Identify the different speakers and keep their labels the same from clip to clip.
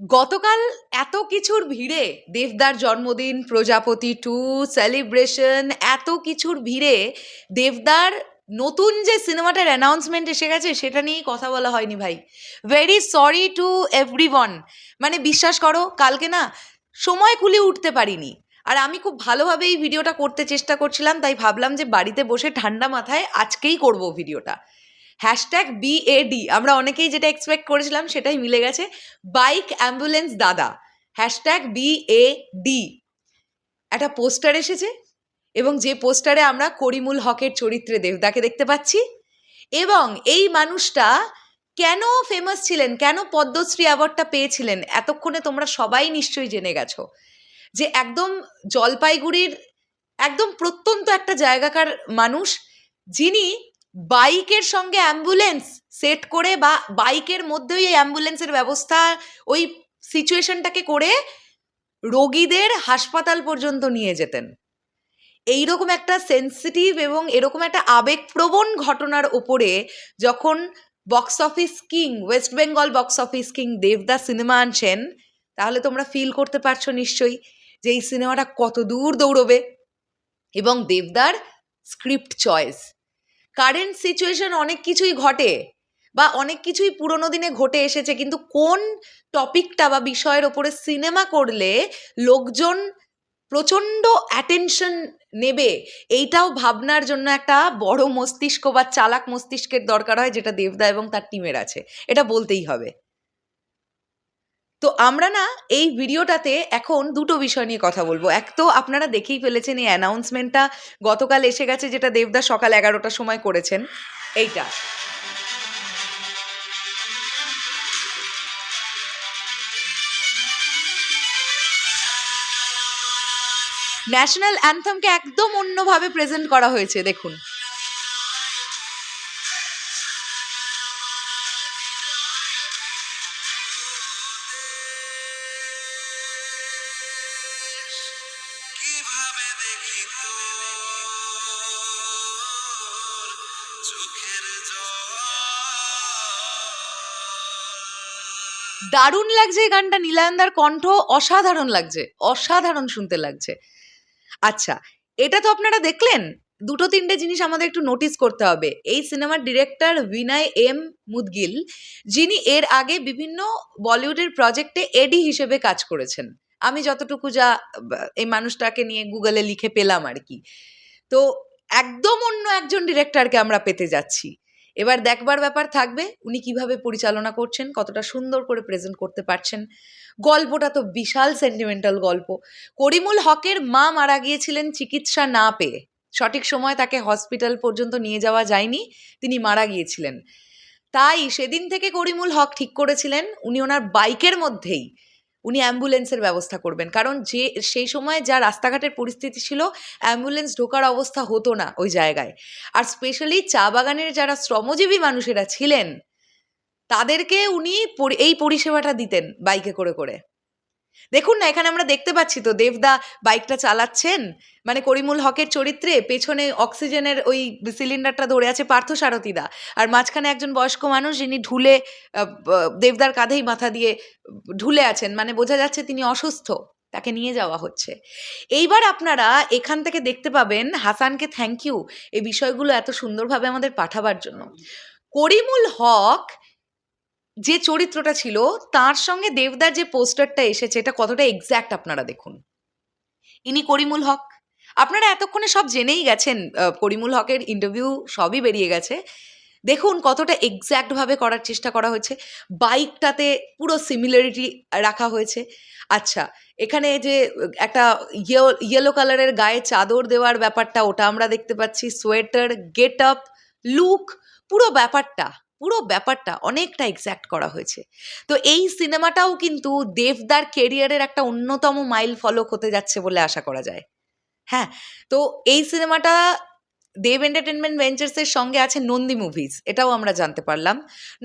Speaker 1: গতকাল এত কিছুর ভিড়ে দেবদার জন্মদিন, প্রজাপতি টু সেলিব্রেশন এত কিছুর ভিড়ে দেবদার নতুন যে সিনেমাটার অ্যানাউন্সমেন্ট এসে গেছে, সেটা নিয়েই কথা বলা হয়নি ভাই। ভেরি সরি টু এভরি মানে বিশ্বাস করো, কালকে না সময় কুলিয়ে উঠতে পারিনি। আর আমি খুব ভালোভাবে এই ভিডিওটা করতে চেষ্টা করছিলাম, তাই ভাবলাম যে বাড়িতে বসে ঠান্ডা মাথায় আজকেই করব ভিডিওটা হ্যাশট্যাগ বিএডি আমরা অনেকেই যেটা এক্সপেক্ট করেছিলাম সেটাই মিলে গেছে। বাইক অ্যাম্বুলেন্স দাদা। হ্যাশট্যাগ বিএডি একটা পোস্টার এসেছে এবং যে পোস্টারে আমরা করিমুল হকের চরিত্রে দেবদাকে দেখতে পাচ্ছি। এবং এই মানুষটা কেন ফেমাস ছিলেন? কেন পদ্মশ্রী অ্যাওয়ার্ডটা পেয়েছিলেন? এতক্ষণে তোমরা সবাই নিশ্চয়ই জেনে গেছো যে একদম জলপাইগুড়ির একদম প্রত্যন্ত একটা জায়গাকার মানুষ যিনি বাইকের সঙ্গে অ্যাম্বুলেন্স সেট করে বা বাইকের মধ্যেই এই অ্যাম্বুলেন্সের ব্যবস্থা ওই সিচুয়েশনটাকে করে রোগীদের হাসপাতাল পর্যন্ত নিয়ে যেতেন। এইরকম একটা সেন্সিটিভ এবং এরকম একটা আবেগপ্রবণ ঘটনার ওপরে যখন box office king West Bengal box office king দেবদা সিনেমা আনছেন, তাহলে তোমরা ফিল করতে পারছ নিশ্চয়ই যে এই সিনেমাটা কত দূর দৌড়বে। এবং দেবদার স্ক্রিপ্ট চয়েস কারেন্ট সিচুয়েশন অনেক কিছুই ঘটে বা অনেক কিছুই পুরনো দিনে ঘটে এসেছে, কিন্তু কোন টপিকটা বা বিষয়ের ওপরে সিনেমা করলে লোকজন প্রচণ্ড অ্যাটেনশন নেবে, এইটাও ভাবনার জন্য একটা বড় মস্তিষ্ক বা চালাক মস্তিষ্কের দরকার হয় যেটা দেবদা এবং তার টিমের আছে, এটা বলতেই হবে। তো আমরা না এই ভিডিওটাতে এখন দুটো বিষয় নিয়ে কথা বলব। এক তো আপনারা দেখেই ফেলেছেন এই অ্যানাউন্সমেন্টটা গতকাল এসে গেছে যেটা দেবদা সকাল এগারোটার সময় করেছেন। এইটা। ন্যাশনাল অ্যান্থমকে একদম অন্যভাবে প্রেজেন্ট করা হয়েছে, দেখুন। দারুণ লাগছে এই গানটা নীলায়নদার কণ্ঠ অসাধারণ লাগছে, অসাধারণ শুনতে লাগছে। আচ্ছা এটা তো আপনারা দেখলেন, দুটো তিনটে জিনিস আমাদের একটু নোটিস করতে হবে। এই সিনেমার ডিরেক্টর বিনয় এম মুদগিল যিনি এর আগে বিভিন্ন বলিউডের প্রজেক্টে এডি হিসেবে কাজ করেছেন। আমি যতটুকু যা, এই মানুষটাকে নিয়ে গুগলে লিখে পেলাম আর কি। তো একদম অন্য একজন ডিরেক্টরকে আমরা পেতে যাচ্ছি। এবার দেখবার ব্যাপার থাকবে, উনি কীভাবে পরিচালনা করছেন, কতটা সুন্দর করে প্রেজেন্ট করতে পারছেন। গল্পটা তো বিশাল সেন্টিমেন্টাল গল্প। করিমুল হকের মা মারা গিয়েছিলেন চিকিৎসা না পেয়ে। সঠিক সময় তাকে হসপিটাল পর্যন্ত নিয়ে যাওয়া যায়নি, তিনি মারা গিয়েছিলেন। তাই সেদিন থেকে করিমুল হক ঠিক করেছিলেন, উনি ওনার বাইকের মধ্যেই। অ্যাম্বুলেন্সের ব্যবস্থা করবেন। কারণ যে, সেই সময় যা রাস্তাঘাটের পরিস্থিতি ছিল, অ্যাম্বুলেন্স ঢোকার অবস্থা হতো না ওই জায়গায়। আর স্পেশালি চা বাগানের যারা শ্রমজীবী মানুষেরা ছিলেন, তাদেরকে উনি এই পরিষেবাটা দিতেন বাইকে করে করে। দেখুন না, এখানে আমরা দেখতে পাচ্ছি তো, দেবদা বাইকটা চালাচ্ছেন। মানে করিমুল হকের চরিত্রে পেছনে অক্সিজেনের ওই সিলিন্ডারটা ধরে আছে পার্থ সারথীদা। আর মাঝখানে একজন বয়স্ক মানুষ যিনি ঢুলে দেবদার কাঁধেই মাথা দিয়ে ঢুলে আছেন। মানে বোঝা যাচ্ছে তিনি অসুস্থ, তাকে নিয়ে যাওয়া হচ্ছে। এইবার আপনারা এখান থেকে দেখতে পাবেন হাসানকে থ্যাংক ইউ এই বিষয়গুলো এত সুন্দরভাবে আমাদের পাঠাবার জন্য। করিমুল হক যে চরিত্রটা ছিল, তার সঙ্গে দেবদার যে পোস্টারটা এসেছে, এটা কতটা এক্স্যাক্ট আপনারা দেখুন। ইনি করিমুল হক। আপনারা এতক্ষণে সব জেনেই গেছেন করিমুল হকের ইন্টারভিউ সবই বেরিয়ে গেছে। দেখুন কতটা এক্স্যাক্টভাবে করার চেষ্টা করা হয়েছে। বাইকটাতে পুরো সিমিলারিটি রাখা হয়েছে। আচ্ছা এখানে যে একটা ইয়েলো কালারের গায়ে চাদর দেওয়ার ব্যাপারটা, ওটা আমরা দেখতে পাচ্ছি। সোয়েটার গেট আপ লুক পুরো ব্যাপারটা। পুরো ব্যাপারটা অনেকটা এক্স্যাক্ট করা হয়েছে। তো এই সিনেমাটাও কিন্তু দেবদার কেরিয়ারের একটা অন্যতম মাইল ফলক হতে যাচ্ছে বলে আশা করা যায়। হ্যাঁ তো এই সিনেমাটা দেব এন্টারটেনমেন্ট ভেঞ্চার্সের সঙ্গে আছে নন্দী মুভিজ এটাও আমরা জানতে পারলাম।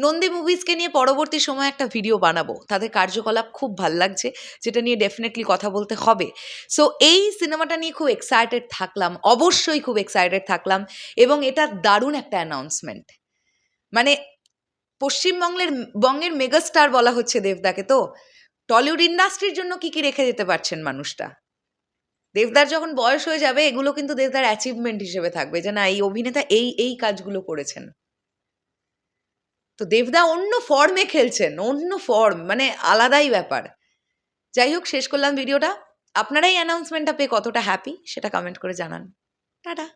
Speaker 1: নন্দী মুভিজকে নিয়ে পরবর্তী সময় একটা ভিডিও বানাবো, তাদের কার্যকলাপ খুব ভালো লাগছে, যেটা নিয়ে ডেফিনেটলি কথা বলতে হবে। সো এই সিনেমাটা নিয়ে খুব এক্সাইটেড থাকলাম, অবশ্যই খুব এক্সাইটেড থাকলাম, এবং এটা দারুণ একটা অ্যানাউন্সমেন্ট মানে পশ্চিমবঙ্গের বঙ্গের মেগাস্টার বলা হচ্ছে দেবদাকে তো। টলিউড ইন্ডাস্ট্রির জন্য কি কি রেখে যেতে পারছেন মানুষটা? দেবদার যখন বয়স হয়ে যাবে, এগুলো কিন্তু দেবদার অ্যাচিভমেন্ট হিসেবে থাকবে যে না, এই অভিনেতা এই এই কাজগুলো করেছেন। তো দেবদা অন্য ফর্মে খেলছেন, অন্য ফর্ম মানে আলাদাই ব্যাপার। যাই হোক, শেষ করলাম ভিডিওটা আপনারাই অ্যানাউন্সমেন্টটা পেয়ে কতটা হ্যাপি সেটা কমেন্ট করে জানান। টাটা।